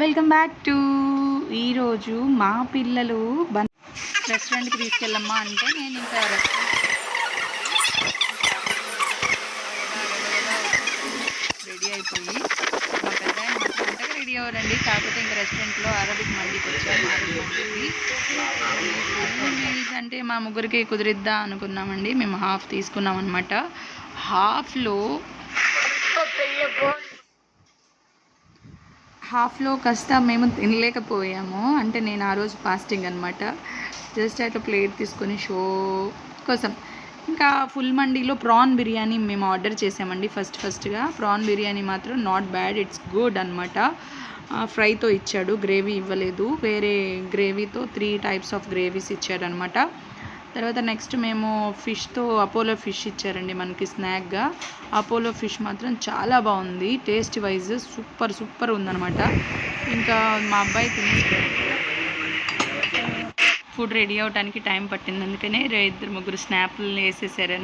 Welcome back to ఈరోజు మా పిల్లలు బన్ రెస్టారెంట్కి తీసుకెళ్ళమ్మా అంటే నేను ఇంకా రెడీ అయిపోయి మా పెద్ద అంతగా రెడీ అవ్వరండి. కాకపోతే ఇంకా రెస్టారెంట్లో అరబిక్ మందికి వచ్చాము అరబిక్ మీల్స్ అంటే మా ముగ్గురికి కుదిరిద్దా అనుకున్నామండి. మేము హాఫ్ తీసుకున్నాం అనమాట హాఫ్లో హాఫ్లో కాస్త మేము తినలేకపోయాము. అంటే నేను ఆ రోజు ఫాస్టింగ్ అనమాట జస్ట్ అట్లా ప్లేట్ తీసుకొని షో కోసం. ఇంకా ఫుల్ మండీలో ప్రాన్ బిర్యానీ మేము ఆర్డర్ చేసామండి ఫస్ట్ ఫస్ట్గా. ప్రాన్ బిర్యానీ మాత్రం నాట్ బ్యాడ్ ఇట్స్ గుడ్ అనమాట ఫ్రైతో ఇచ్చాడు గ్రేవీ ఇవ్వలేదు. వేరే గ్రేవీతో త్రీ టైప్స్ ఆఫ్ గ్రేవీస్ ఇచ్చాడనమాట తర్వాత నెక్స్ట్ మేము ఫిష్తో అపోలో ఫిష్ ఇచ్చారండి మనకి స్నాక్గా అపోలో ఫిష్ మాత్రం చాలా బాగుంది. టేస్ట్ వైజ్ సూపర్ సూపర్ ఉందనమాట ఇంకా మా అబ్బాయి తినేసి ఫుడ్ రెడీ అవడానికి టైం పట్టింది. అందుకనే ఇద్దరు ముగ్గురు స్నాప్లు వేసేసారని